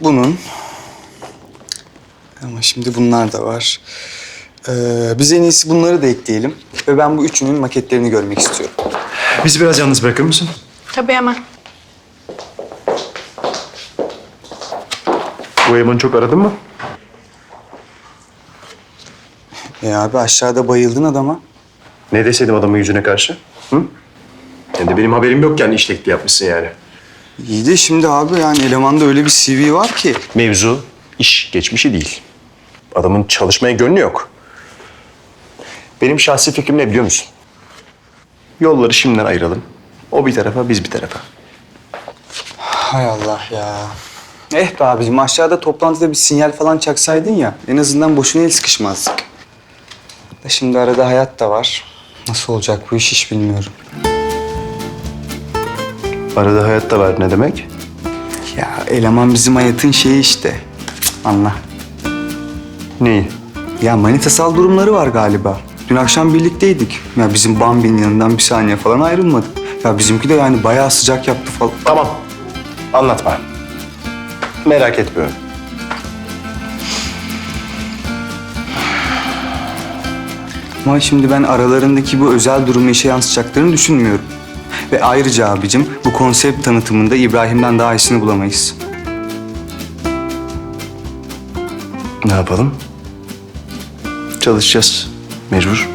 bunun. Ama şimdi bunlar da var. Ee, biz en iyisi bunları da ekleyelim. Ve ben bu üçünün maketlerini görmek istiyorum. Bizi biraz yalnız bırakır mısın? Tabii hemen. Bu Eman çok aradın mı? E abi aşağıda bayıldın adama. Ne deseydim adamın yüzüne karşı? Hı? Hem de benim haberim yokken iş teklifi yapmışsın yani. İyi de şimdi abi yani elemanda öyle bir CV var ki. Mevzu iş geçmişi değil. Adamın çalışmaya gönlü yok. Benim şahsi fikrim ne biliyor musun? Yolları şimdiden ayıralım. O bir tarafa, biz bir tarafa. Hay Allah ya. Eh be abicim aşağıda toplantıda bir sinyal falan çaksaydın ya en azından boşuna el sıkışmazdık. Da şimdi arada hayat da var. Nasıl olacak bu iş hiç bilmiyorum. Arada hayat da var ne demek? Ya eleman bizim hayatın şeyi işte. Anla. Neyi? Ya manitasal durumları var galiba. Dün akşam birlikteydik. Ya bizim Bambi'nin yanından bir saniye falan ayrılmadı. Ya bizimki de yani bayağı sıcak yaptı falan. Tamam. Anlatma. Merak etmiyorum. Ama şimdi ben aralarındaki bu özel durumu işe yansıtacaklarını düşünmüyorum. Ve ayrıca abicim bu konsept tanıtımında İbrahim'den daha iyisini bulamayız. Ne yapalım? Çalışacağız. Mecbur.